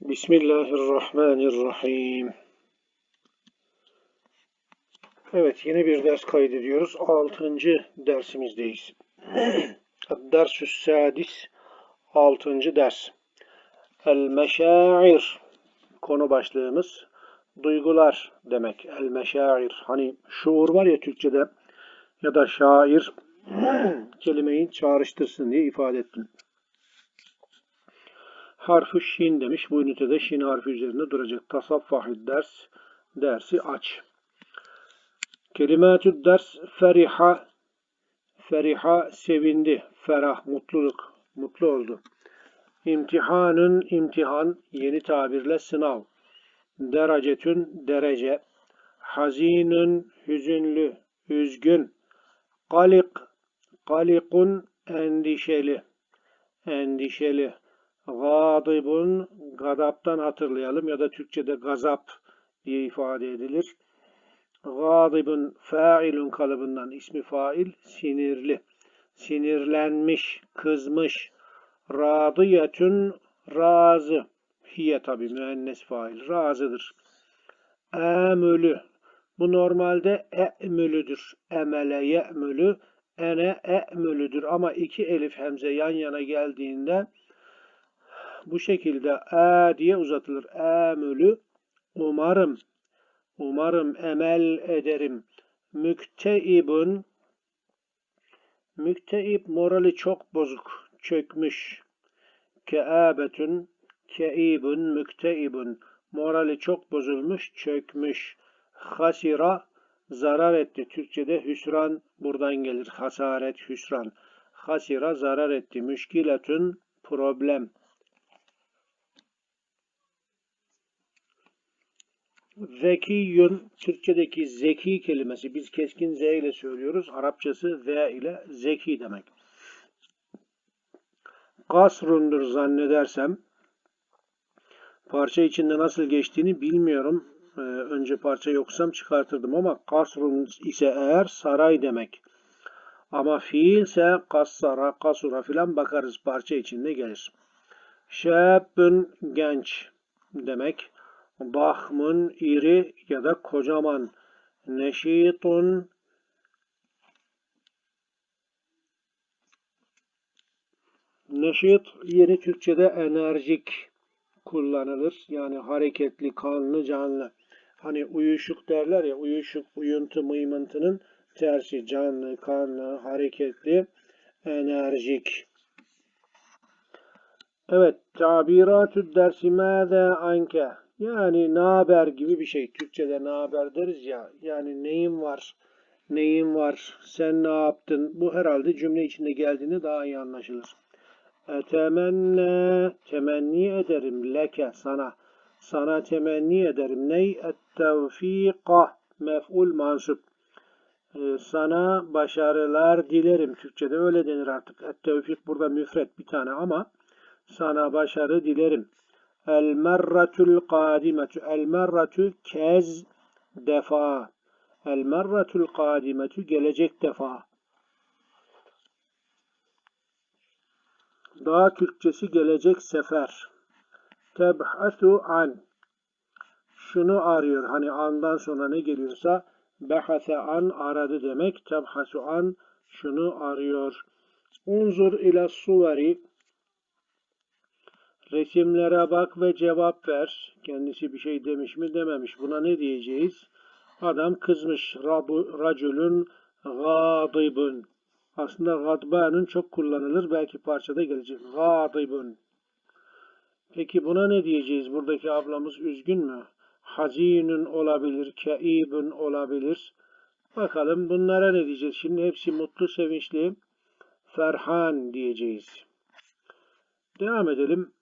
Bismillahirrahmanirrahim. Evet yeni bir ders kaydediyoruz. Altıncı dersimizdeyiz. Dersüs sadis. Altıncı ders. El meşair. Konu başlığımız. Duygular demek. El meşair. Hani şuur var ya Türkçede ya da şair kelimeyi çağrıştırsın diye ifade ettim. Harfi şin demiş. Bu ünitede şin harfi üzerinde duracak. Tasaffahid ders. Dersi aç. Kelimatü ders feriha. Feriha sevindi. Ferah, mutluluk. Mutlu oldu. İmtihanın imtihan. Yeni tabirle sınav. Derecetün derece. Hazinün hüzünlü, üzgün. Galik, galikun endişeli. Endişeli. Gadibun gadaptan hatırlayalım ya da Türkçe'de gazap diye ifade edilir. Gadibun failun kalıbından ismi fail sinirli. Sinirlenmiş, kızmış. Radiyetün razı. Hiye tabi müennes fail. Razıdır. Emülü. Bu normalde e'mülüdür. Emele ye'mülü. Ene e'mülüdür. Ama iki elif hemze yan yana geldiğinde bu şekilde e diye uzatılır. Emülü umarım umarım emel ederim. Mükteibun mükteib morali çok bozuk, çökmüş. Keabetun keibun mükteibun morali çok bozulmuş, çökmüş. Hasira zarar etti. Türkçede hüsran buradan gelir. Hasaret, hüsran. Hasira zarar etti. Müşkiletün problem. Zekiyün Türkçedeki zeki kelimesi biz keskin Z ile söylüyoruz. Arapçası Z ile zeki demek. Kasrundur zannedersem. Parça içinde nasıl geçtiğini bilmiyorum. Ee, önce parça yoksam çıkartırdım ama kasrun ise eğer saray demek. Ama fiil ise kassara, kasura filan bakarız parça içinde gelir. Şebün genç demek. Bahmın iri ya da kocaman. Neşitun Neşit yeni Türkçe'de enerjik kullanılır. Yani hareketli, kanlı, canlı. Hani uyuşuk derler ya, uyuşuk, uyuntu, mıymıntının tersi canlı, kanlı, hareketli, enerjik. Evet, tabiratü dersi mâze anke. Yani naber gibi bir şey. Türkçe'de naber deriz ya. Yani neyin var, neyin var, sen ne yaptın? Bu herhalde cümle içinde geldiğinde daha iyi anlaşılır. Etemenne, temenni ederim leke sana. Sana temenni ederim. Ney? Et-tevfika, mef'ul mansup. Ee, sana başarılar dilerim. Türkçe'de öyle denir artık. Et-tevfik burada müfret bir tane ama sana başarı dilerim. El merratul kadimetu. El merratu kez defa. El merratul kadimetu gelecek defa. Daha Türkçesi gelecek sefer. Tebhasu an. Şunu arıyor. Hani andan sonra ne geliyorsa behase an aradı demek. Tebhasu an şunu arıyor. Unzur ile suveri Resimlere bak ve cevap ver. Kendisi bir şey demiş mi dememiş. Buna ne diyeceğiz? Adam kızmış. Rabu, racülün gadibun. Aslında gadbanın çok kullanılır. Belki parçada gelecek. Gadibun. Peki buna ne diyeceğiz? Buradaki ablamız üzgün mü? Hazinun olabilir, keibun olabilir. Bakalım bunlara ne diyeceğiz? Şimdi hepsi mutlu, sevinçli. Ferhan diyeceğiz. Devam edelim.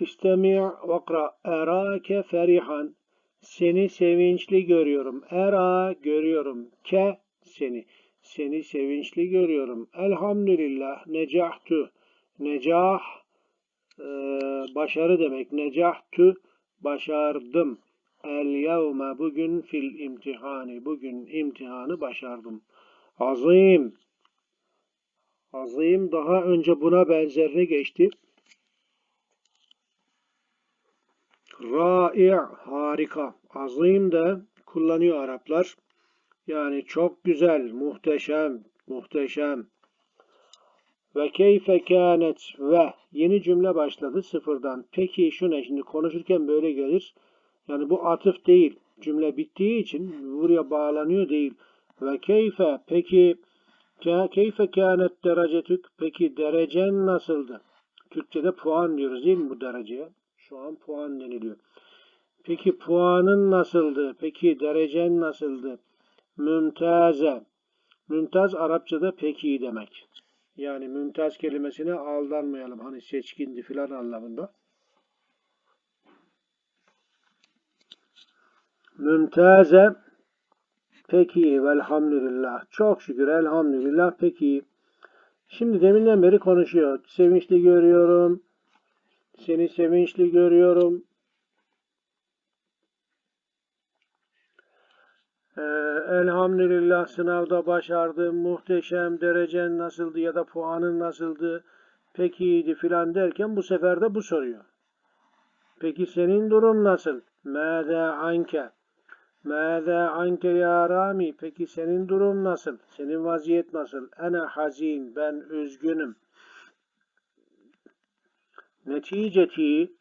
İstemi' vakra. Erake ferihan. Seni sevinçli görüyorum. Era görüyorum. Ke seni. Seni sevinçli görüyorum. Elhamdülillah. Necahtu. Necah e, başarı demek. Necahtu başardım. El yevme bugün fil imtihani. Bugün imtihanı başardım. Azim. Azim daha önce buna benzerine geçti. Ra'i harika. Azim de kullanıyor Araplar. Yani çok güzel, muhteşem, muhteşem. Ve keyfe kânet ve yeni cümle başladı sıfırdan. Peki şu ne? Şimdi konuşurken böyle gelir. Yani bu atıf değil. Cümle bittiği için buraya bağlanıyor değil. Ve keyfe peki ke- keyfe kânet derecetük peki derecen nasıldı? Türkçe'de puan diyoruz değil mi bu dereceye? Şu an puan deniliyor. Peki puanın nasıldı? Peki derecen nasıldı? Mümtaze. Mümtaz Arapçada pek iyi demek. Yani mümtaz kelimesine aldanmayalım. Hani seçkindi filan anlamında. Mümtaze pek iyi velhamdülillah. Çok şükür elhamdülillah pek iyi. Şimdi deminden beri konuşuyor. Sevinçli görüyorum. Seni sevinçli görüyorum. Ee, elhamdülillah sınavda başardım, muhteşem, derecen nasıldı ya da puanın nasıldı, pek iyiydi filan derken bu sefer de bu soruyor. Peki senin durum nasıl? Mâzâ anke? Mâzâ anke ya Rami? Peki senin durum nasıl? Senin vaziyet nasıl? Ene hazin, ben üzgünüm. Neticeti,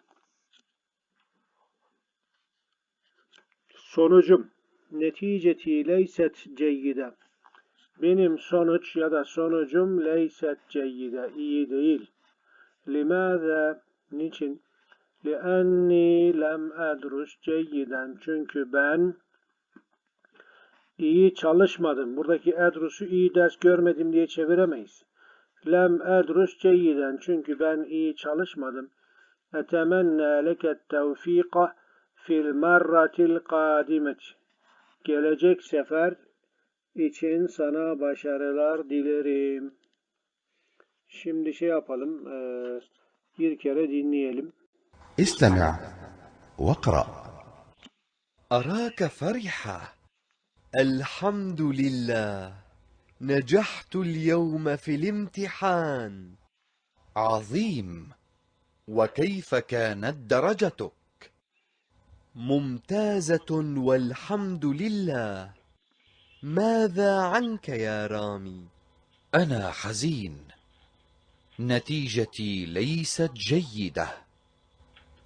sonucum neticeti leyset ceyyide. Benim sonuç ya da sonucum leyset ceyyide. iyi değil. Limâze? Niçin? Lienni lem edrus ceyyiden. Çünkü ben iyi çalışmadım. Buradaki edrusu iyi ders görmedim diye çeviremeyiz. Lem edrus ceyyiden. Çünkü ben iyi çalışmadım. Etemennâ leket tevfîqa fil merratil kâdimeti gelecek sefer için sana başarılar dilerim. Şimdi şey yapalım, eee, bir kere dinleyelim. استمع واقرأ أراك فرحة الحمد لله. نجحت اليوم في الامتحان. عظيم. وكيف كانت درجتك؟ ممتازة والحمد لله. ماذا عنك يا رامي؟ أنا حزين. نتيجتي ليست جيدة.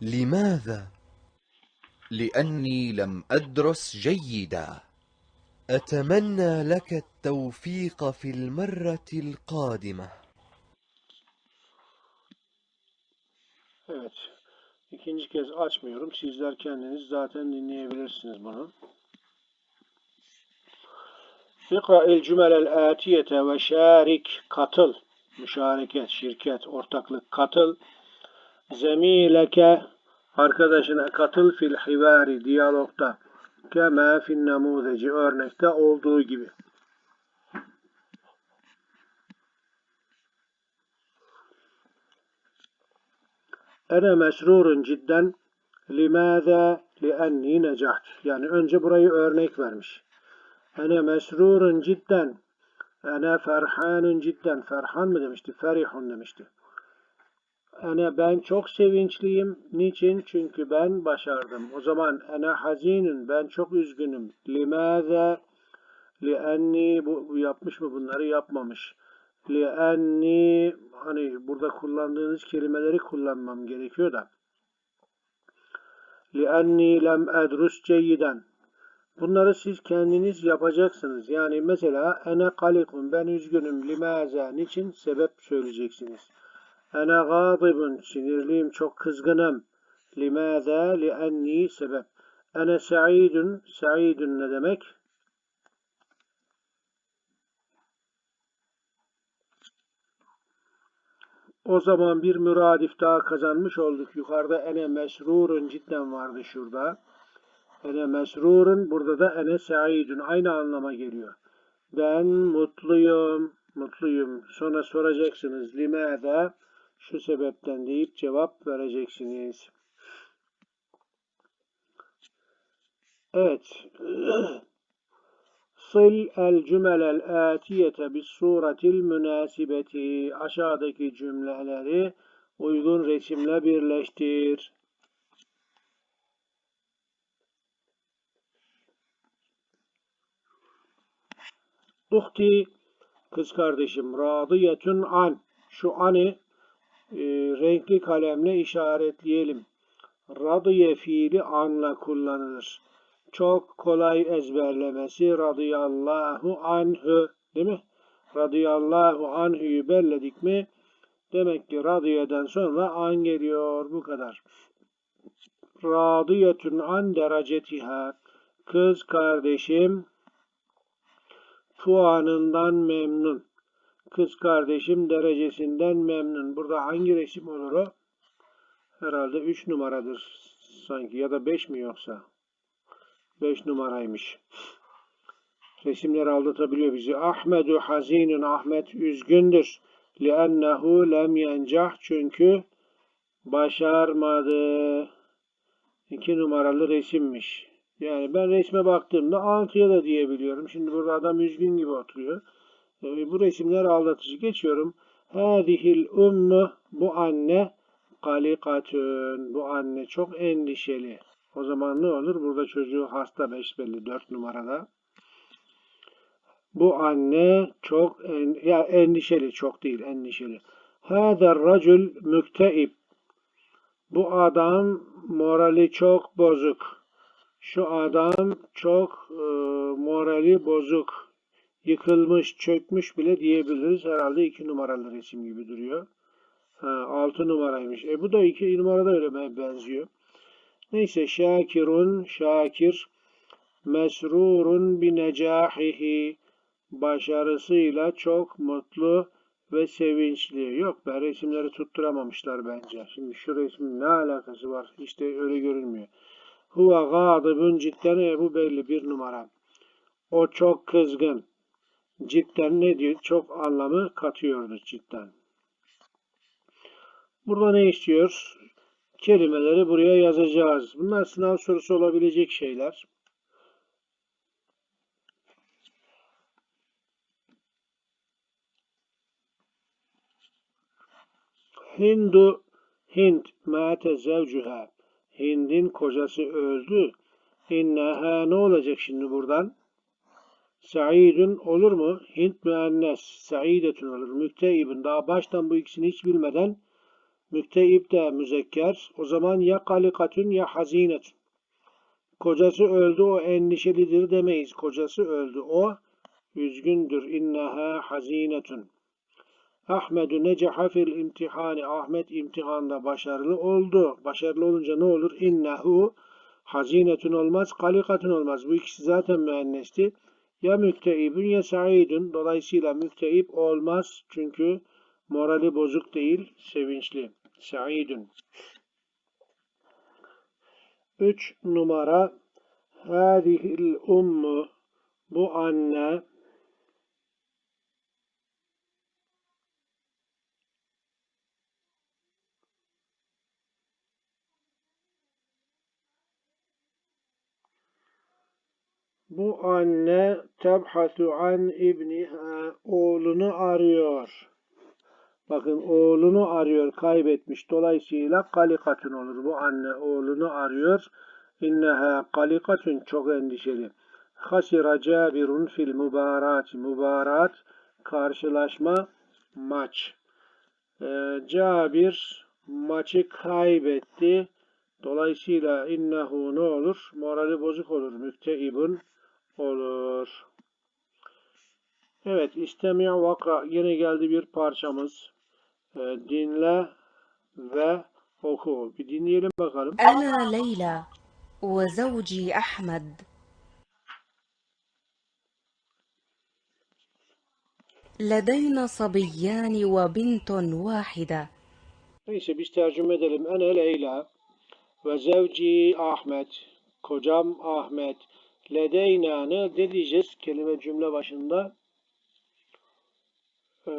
لماذا؟ لأني لم أدرس جيدا. أتمنى لك التوفيق في المرة القادمة Evet, ikinci kez açmıyorum. Sizler kendiniz zaten dinleyebilirsiniz bunu. İkra el cümelel atiyete ve şarik katıl. Müşareket, şirket, ortaklık katıl. Zemileke arkadaşına katıl fil hivari diyalogda. Kema fin namuzeci örnekte olduğu gibi. Ene mesrurun cidden limâzâ lienni necaht. Yani önce burayı örnek vermiş. Ene mesrurun cidden Ene ferhanun cidden. Ferhan mı demişti? Ferihun demişti. Ene ben çok sevinçliyim. Niçin? Çünkü ben başardım. O zaman ene hazinun. Ben çok üzgünüm. Limâze lienni bu, yapmış mı bunları? Yapmamış. Lienni hani burada kullandığınız kelimeleri kullanmam gerekiyor da. Lienni lem edrus ceyyiden. Bunları siz kendiniz yapacaksınız. Yani mesela ene kalikun ben üzgünüm limaza niçin sebep söyleyeceksiniz. Ene gadibun sinirliyim çok kızgınım. Limaza lienni sebep. Ene sa'idun sa'idun ne demek? O zaman bir müradif daha kazanmış olduk. Yukarıda ene mesrurun cidden vardı şurada. Ene mesrurun burada da ene saidun aynı anlama geliyor. Ben mutluyum, mutluyum. Sonra soracaksınız limada şu sebepten deyip cevap vereceksiniz. Evet. Sil el cümelel atiyete bis suretil münasibeti. Aşağıdaki cümleleri uygun resimle birleştir. Uhti kız kardeşim radiyetun an. Şu ani e, renkli kalemle işaretleyelim. Radiye fiili anla kullanılır. Çok kolay ezberlemesi radıyallahu anhu değil mi? Radıyallahu anhu'yu belledik mi? Demek ki radiyeden sonra an geliyor. Bu kadar. Radiyetun an derecetiha. Kız kardeşim puanından memnun kız kardeşim derecesinden memnun. Burada hangi resim olur o? Herhalde 3 numaradır sanki ya da 5 mi yoksa? 5 numaraymış. Resimler aldatabiliyor bizi. Ahmedu hazinun Ahmet üzgündür. Liennehu lem yencah çünkü başarmadı. 2 numaralı resimmiş. Yani ben resme baktığımda Antalya da diyebiliyorum. Şimdi burada adam üzgün gibi oturuyor. E, bu resimler aldatıcı. Geçiyorum. Hâzihil ummu. Bu anne kalikatün. Bu anne çok endişeli. O zaman ne olur? Burada çocuğu hasta besbelli 4 numarada. Bu anne çok en, ya endişeli çok değil endişeli. Hâder racül mükteib. Bu adam morali çok bozuk. Şu adam çok e, morali bozuk. Yıkılmış, çökmüş bile diyebiliriz. Herhalde iki numaralı resim gibi duruyor. Ha, altı numaraymış. E bu da iki numarada öyle be- benziyor. Neyse şakirun, şakir, mesrurun bi necahihi, başarısıyla çok mutlu ve sevinçli. Yok be resimleri tutturamamışlar bence. Şimdi şu resmin ne alakası var? İşte öyle görünmüyor. Huve gâdıbun cidden e, bu belli bir numara. O çok kızgın. Cidden ne diyor? Çok anlamı katıyordu cidden. Burada ne istiyor? Kelimeleri buraya yazacağız. Bunlar sınav sorusu olabilecek şeyler. Hindu Hind mâte zevcuha Hind'in kocası öldü. İnneha ne olacak şimdi buradan? Saidun olur mu? Hint müennes. Saidetun olur. Mükteibin. Daha baştan bu ikisini hiç bilmeden Mükteib de müzekker. O zaman ya kalikatün ya hazinetün. Kocası öldü o endişelidir demeyiz. Kocası öldü o üzgündür. İnneha hazinetun. Ahmedu necaha fil imtihani. Ahmet imtihanda başarılı oldu. Başarılı olunca ne olur? İnnehu hazinetun olmaz, kalikatun olmaz. Bu ikisi zaten müennesti. Ya mükteibün ya saidun. Dolayısıyla mükteib olmaz. Çünkü morali bozuk değil, sevinçli. Saidun. 3 numara Hâzihil ummu Bu anne Bu anne tebhatu an ibniha oğlunu arıyor. Bakın oğlunu arıyor, kaybetmiş. Dolayısıyla kalikatun olur. Bu anne oğlunu arıyor. İnneha kalikatun çok endişeli. Hasira cabirun fil mübarat. Mübarat karşılaşma maç. Ee, Cabir maçı kaybetti. Dolayısıyla innehu ne olur? Morali bozuk olur. Mükteibun olur. Evet, istemi vaka yine geldi bir parçamız. Ee, dinle ve oku. Bir dinleyelim bakalım. أنا ليلى وزوجي أحمد لدينا صبيان وبنت واحدة Neyse biz tercüme edelim. Ene Leyla ve zevci Ahmet. Kocam Ahmet. Ledeyna ne diyeceğiz kelime cümle başında? Ee,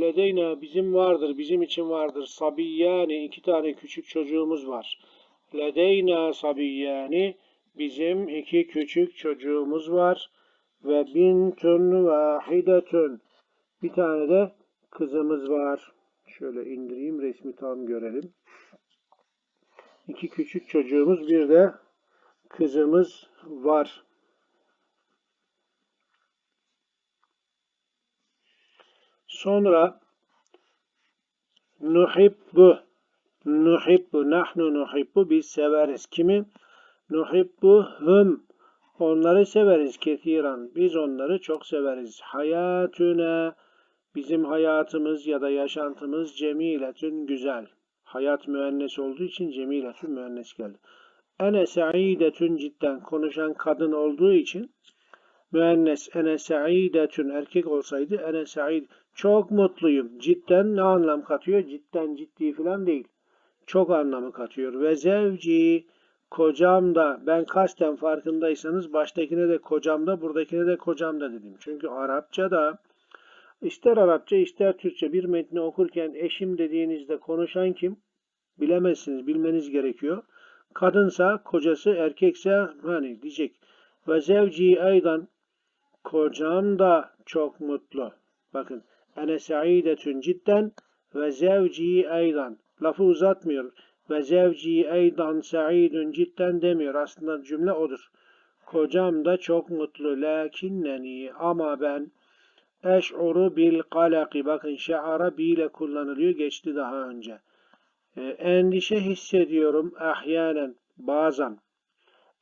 ledeyna bizim vardır, bizim için vardır. Sabiyyani iki tane küçük çocuğumuz var. Ledeyna sabiyyani bizim iki küçük çocuğumuz var. ve bintun vahidetun. Bir tane de kızımız var. Şöyle indireyim resmi tam görelim. İki küçük çocuğumuz bir de kızımız var. Sonra nuhibbu nuhibbu nahnu nuhibbu biz severiz. Kimi? Nuhibbu hum onları severiz kesiran. Biz onları çok severiz. Hayatuna bizim hayatımız ya da yaşantımız cemiletün güzel. Hayat müennes olduğu için cemiletün müennes geldi. Ene saidetün cidden konuşan kadın olduğu için müennes ene saidetün erkek olsaydı ene said çok mutluyum. Cidden ne anlam katıyor? Cidden ciddi falan değil. Çok anlamı katıyor. Ve zevci kocam da ben kasten farkındaysanız baştakine de kocam da buradakine de kocam da dedim. Çünkü Arapçada ister Arapça ister Türkçe bir metni okurken eşim dediğinizde konuşan kim? Bilemezsiniz, bilmeniz gerekiyor. Kadınsa kocası, erkekse hani diyecek. Ve zevci aydan kocam da çok mutlu. Bakın ene saidetün cidden ve zevci aydan. Lafı uzatmıyor. Ve zevci aydan saidun cidden demiyor. Aslında cümle odur. Kocam da çok mutlu. Lakinneni ama ben eş'uru bil kalaki. Bakın şe'ara bi kullanılıyor. Geçti daha önce. E, endişe hissediyorum ahyanen. Bazen.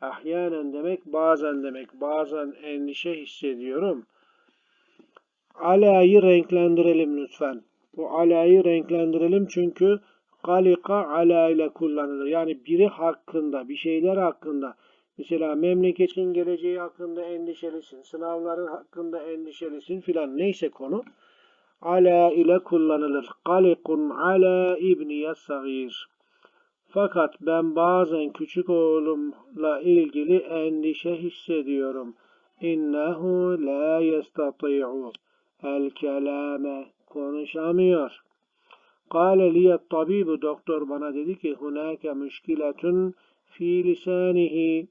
Ahyanen demek bazen demek. Bazen endişe hissediyorum. Ala'yı renklendirelim lütfen. Bu ala'yı renklendirelim çünkü kalika ala ile kullanılır. Yani biri hakkında, bir şeyler hakkında. Mesela memleketin geleceği hakkında endişelisin, sınavların hakkında endişelisin filan neyse konu. Ala ile kullanılır. Kalikun ala ibniye sagir. Fakat ben bazen küçük oğlumla ilgili endişe hissediyorum. İnnehu la yestati'u el kelame konuşamıyor. Kale liyet tabibu doktor bana dedi ki hunake müşkiletun fi lisanihi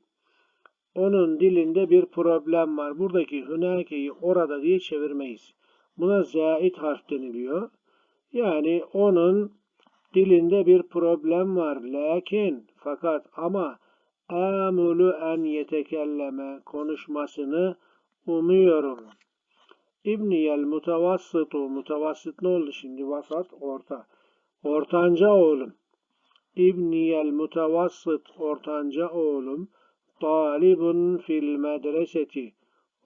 onun dilinde bir problem var. Buradaki hunake'yi orada diye çevirmeyiz. Buna zait harf deniliyor. Yani onun dilinde bir problem var. Lakin fakat ama amulu en yetekelleme konuşmasını umuyorum. İbniyel mutavassıtu mutavassit ne oldu şimdi? Vasat orta. Ortanca oğlum. İbniyel mutavassıt ortanca oğlum. Talibun fil medreseti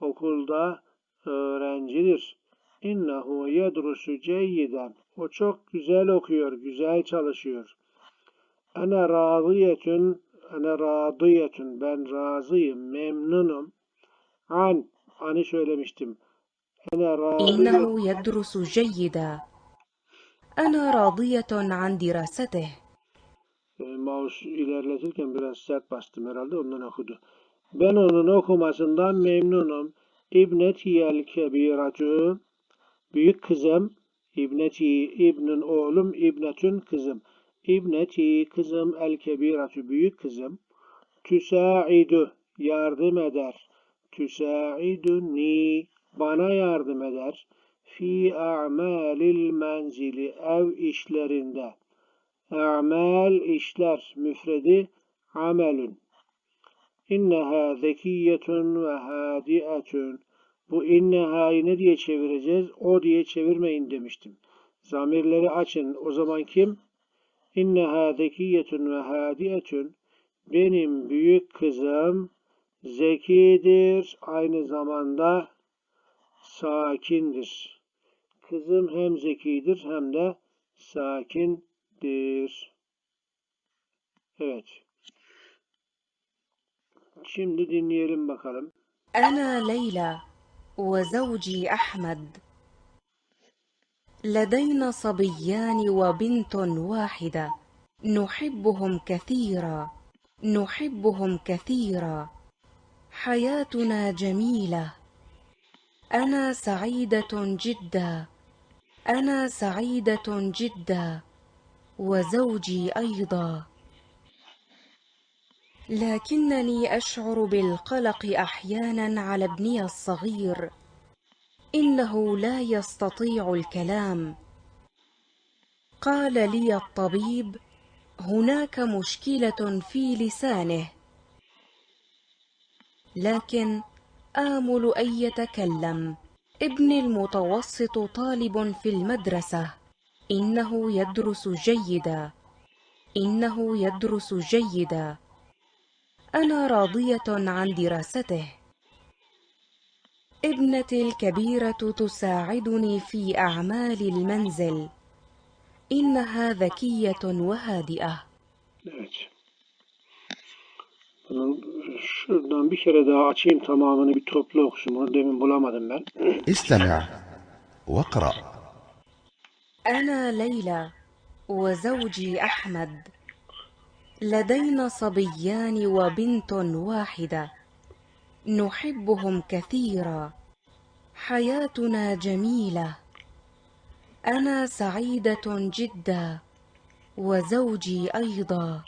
okulda öğrencidir. İnnehu yedrusu ceyyiden. O çok güzel okuyor, güzel çalışıyor. Ana raziyetün, ana raziyetün. Ben razıyım, memnunum. An, anı söylemiştim. Ana raziyetün. İnnehu yedrusu ceyyiden. Ana raziyetün an diraseteh. E, mouse ilerletirken biraz sert bastım herhalde ondan okudu. Ben onun okumasından memnunum. İbnetiyel kebiratü büyük kızım İbneti İbnün oğlum İbnetün kızım. İbneti kızım el kebiratü büyük kızım. Tüsaidu yardım eder. Tüsaiduni bana yardım eder. Fi a'malil menzili ev işlerinde. A'mal işler müfredi amelün. İnneha zekiyetun ve hadietun. Bu inneha'yı ne diye çevireceğiz? O diye çevirmeyin demiştim. Zamirleri açın. O zaman kim? İnneha zekiyetün ve hadiyetün. Benim büyük kızım zekidir. Aynı zamanda sakindir. Kızım hem zekidir hem de sakindir. Evet. Şimdi dinleyelim bakalım. Ana Leyla وزوجي أحمد. لدينا صبيان وبنت واحدة. نحبهم كثيرا. نحبهم كثيرا. حياتنا جميلة. أنا سعيدة جدا. أنا سعيدة جدا. وزوجي أيضا. لكنني أشعر بالقلق أحيانا على ابني الصغير. إنه لا يستطيع الكلام. قال لي الطبيب هناك مشكلة في لسانه. لكن آمل أن يتكلم. ابني المتوسط طالب في المدرسة. إنه يدرس جيدا. إنه يدرس جيدا. أنا راضية عن دراسته ابنتي الكبيرة تساعدني في أعمال المنزل إنها ذكية وهادئة Evet. Bunun şuradan bir kere daha açayım tamamını bir toplu okusun. Bunu demin bulamadım ben. استمع واقرأ أنا ليلى وزوجي أحمد لدينا صبيان وبنت واحدة. نحبهم كثيرا. حياتنا جميلة. أنا سعيدة جدا. وزوجي أيضا.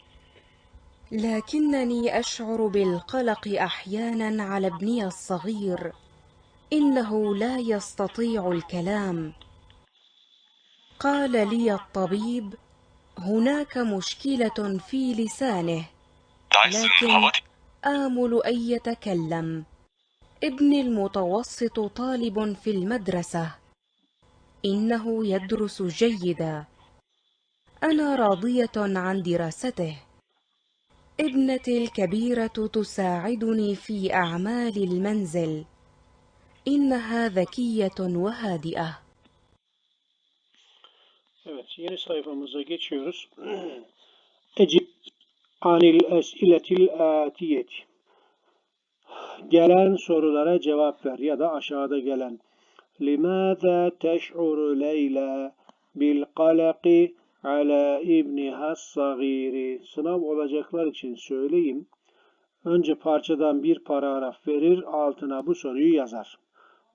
لكنني أشعر بالقلق أحيانا على ابني الصغير. إنه لا يستطيع الكلام. قال لي الطبيب هناك مشكلة في لسانه لكن آمل أن يتكلم. ابني المتوسط طالب في المدرسة. إنه يدرس جيدا. أنا راضية عن دراسته. ابنتي الكبيرة تساعدني في أعمال المنزل. إنها ذكية وهادئة. Evet, yeni sayfamıza geçiyoruz. Ecib anil es'iletil atiyeti. Gelen sorulara cevap ver ya da aşağıda gelen. Limaza teş'uru Leyla bil kalaki ala ibniha sagiri. Sınav olacaklar için söyleyeyim. Önce parçadan bir paragraf verir, altına bu soruyu yazar.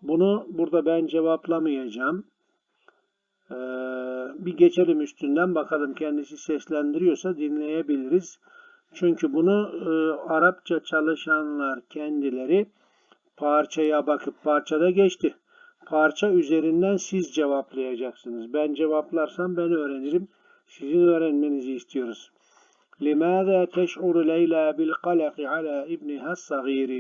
Bunu burada ben cevaplamayacağım. Ee, bir geçelim üstünden bakalım kendisi seslendiriyorsa dinleyebiliriz. Çünkü bunu e, Arapça çalışanlar kendileri parçaya bakıp parçada geçti. Parça üzerinden siz cevaplayacaksınız. Ben cevaplarsam ben öğrenirim. Sizin öğrenmenizi istiyoruz. لماذا تشعر ليلى بالقلق على ابنها الصغير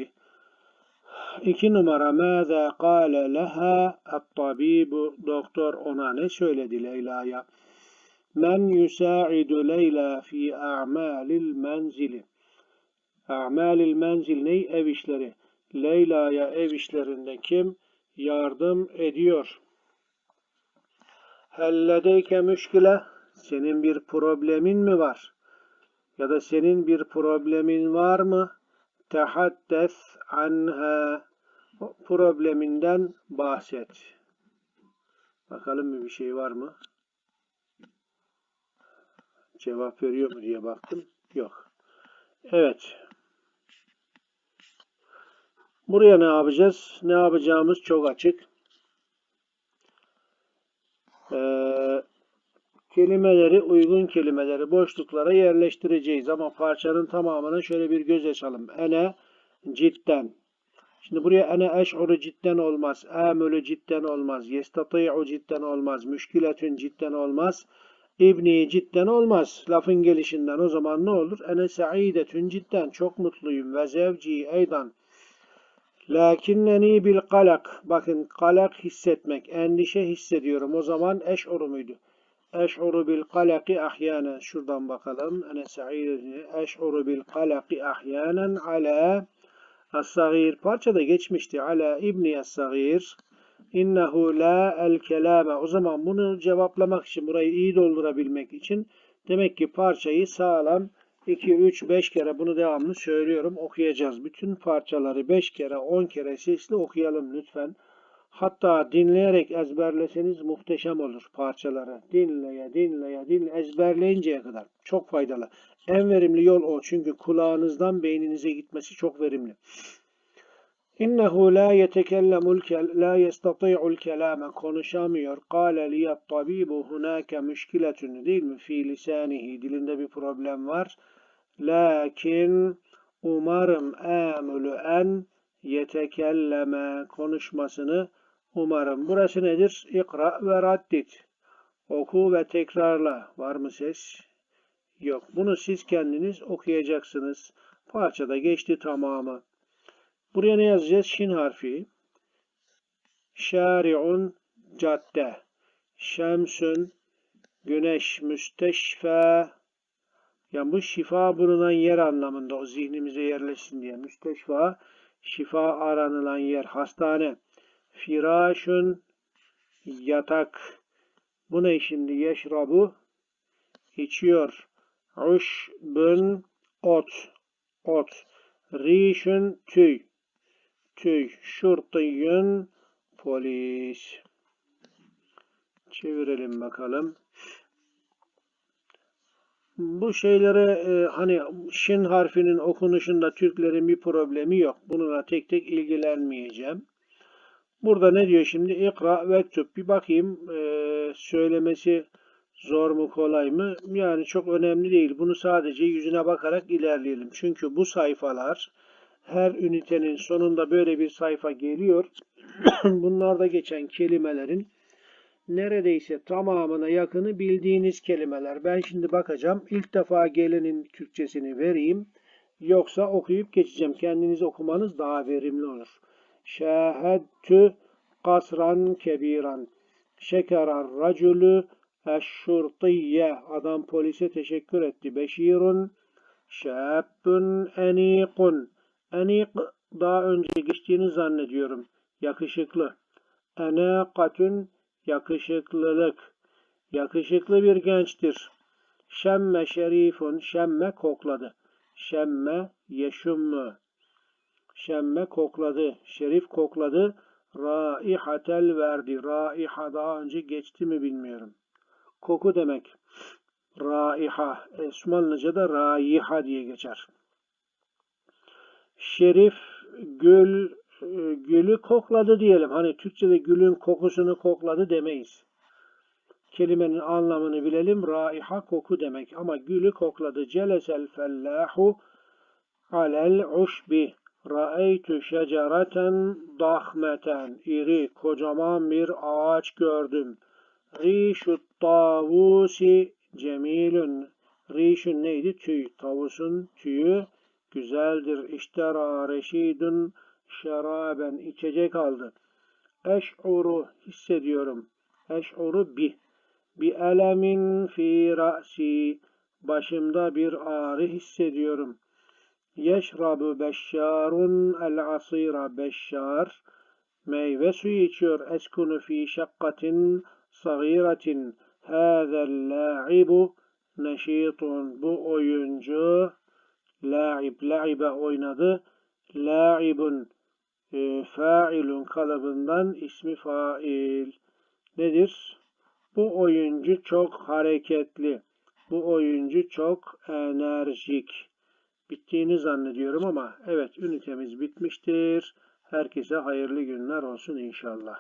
İki numara mâzâ kâle leha at-tabibu doktor ona ne söyledi Leyla'ya? Men yusâidu Leyla fi a'mâlil menzili. A'mâlil menzil ney? Ev işleri. Leyla'ya ev işlerinde kim yardım ediyor? Helledeyke müşkile. Senin bir problemin mi var? Ya da senin bir problemin var mı? Tehaddes anha probleminden bahset. Bakalım bir şey var mı? Cevap veriyor mu diye baktım. Yok. Evet. Buraya ne yapacağız? Ne yapacağımız çok açık. Ee, kelimeleri, uygun kelimeleri boşluklara yerleştireceğiz. Ama parçanın tamamına şöyle bir göz açalım. Ene cidden. Şimdi buraya ene eş'uru cidden olmaz. Amülü cidden olmaz. Yestati'u cidden olmaz. Müşkiletün cidden olmaz. İbni cidden olmaz. Lafın gelişinden o zaman ne olur? Ene sa'idetün cidden. Çok mutluyum. Ve zevci eydan. Lakinneni bil kalak. Bakın kalak hissetmek. Endişe hissediyorum. O zaman eş'uru muydu? Eş'uru bil kalaki ahyanen. Şuradan bakalım. Ene sa'idetün. Eş'uru bil kalaki ahyanen ala As-Sagir parçada geçmişti. Ala İbni As-Sagir. İnnehu la el kelame. O zaman bunu cevaplamak için, burayı iyi doldurabilmek için demek ki parçayı sağlam 2, 3, 5 kere bunu devamlı söylüyorum. Okuyacağız. Bütün parçaları 5 kere, 10 kere sesli okuyalım lütfen. Hatta dinleyerek ezberleseniz muhteşem olur parçaları. Dinleye, dinleye, dinle, ezberleyinceye kadar. Çok faydalı. En verimli yol o. Çünkü kulağınızdan beyninize gitmesi çok verimli. İnnehu la yetekellemul la yestati'ul kelame konuşamıyor. Kâle liyat tabibu hunâke müşkiletün değil mi? Fi lisanihi dilinde bir problem var. Lakin Umarım amulu en yetekelleme konuşmasını umarım. Burası nedir? İkra ve raddit. Oku ve tekrarla. Var mı ses? Yok. Bunu siz kendiniz okuyacaksınız. Parçada geçti tamamı. Buraya ne yazacağız? Şin harfi. Şari'un cadde. Şemsün güneş müsteşfe. Yani bu şifa bulunan yer anlamında o zihnimize yerleşsin diye. Müsteşfa şifa aranılan yer. Hastane. Firaşun yatak. Bu ne şimdi? Yeşrabu içiyor. Uşbun ot. Ot. Rişün tüy. Tüy. Şurtiyün polis. Çevirelim bakalım. Bu şeylere e, hani şin harfinin okunuşunda Türklerin bir problemi yok. Bununla tek tek ilgilenmeyeceğim. Burada ne diyor şimdi? İkra vektub. Bir bakayım e, söylemesi zor mu kolay mı? Yani çok önemli değil. Bunu sadece yüzüne bakarak ilerleyelim. Çünkü bu sayfalar her ünitenin sonunda böyle bir sayfa geliyor. Bunlarda geçen kelimelerin neredeyse tamamına yakını bildiğiniz kelimeler. Ben şimdi bakacağım. İlk defa gelenin Türkçesini vereyim. Yoksa okuyup geçeceğim. Kendiniz okumanız daha verimli olur. Şaheddü kasran kebiran. Şekerar racülü eşşurtiyye. Adam polise teşekkür etti. Beşirun şabbun enikun. Enik daha önce geçtiğini zannediyorum. Yakışıklı. Enakatun yakışıklılık. Yakışıklı bir gençtir. Şemme şerifun. Şemme kokladı. Şemme yeşummu. Şemme kokladı. Şerif kokladı. Raihatel verdi. Raiha daha önce geçti mi bilmiyorum. Koku demek. Raiha. Osmanlıca'da raiha diye geçer. Şerif gül e, gülü kokladı diyelim. Hani Türkçe'de gülün kokusunu kokladı demeyiz. Kelimenin anlamını bilelim. Raiha koku demek. Ama gülü kokladı. Celesel fellahu alel uşbi. Ra'eytü şecereten dahmeten. İri, kocaman bir ağaç gördüm. Rişut tavusi cemilün. Rişün neydi? Tüy. Tavusun tüyü güzeldir. İştera reşidun şeraben içecek aldı. Eş'uru hissediyorum. Eş'uru bi. Bi elemin fi ra'si. Başımda bir ağrı hissediyorum. Yeşrabu beşşarun el asira beşşar. Meyve suyu içiyor. Eskunu fi şakkatin sagiretin. Hâzel la'ibu neşitun. Bu oyuncu la'ib, la'ibe oynadı. La'ibun e, failun kalıbından ismi fail. Nedir? Bu oyuncu çok hareketli. Bu oyuncu çok enerjik. Bittiğini zannediyorum ama evet ünitemiz bitmiştir. Herkese hayırlı günler olsun inşallah.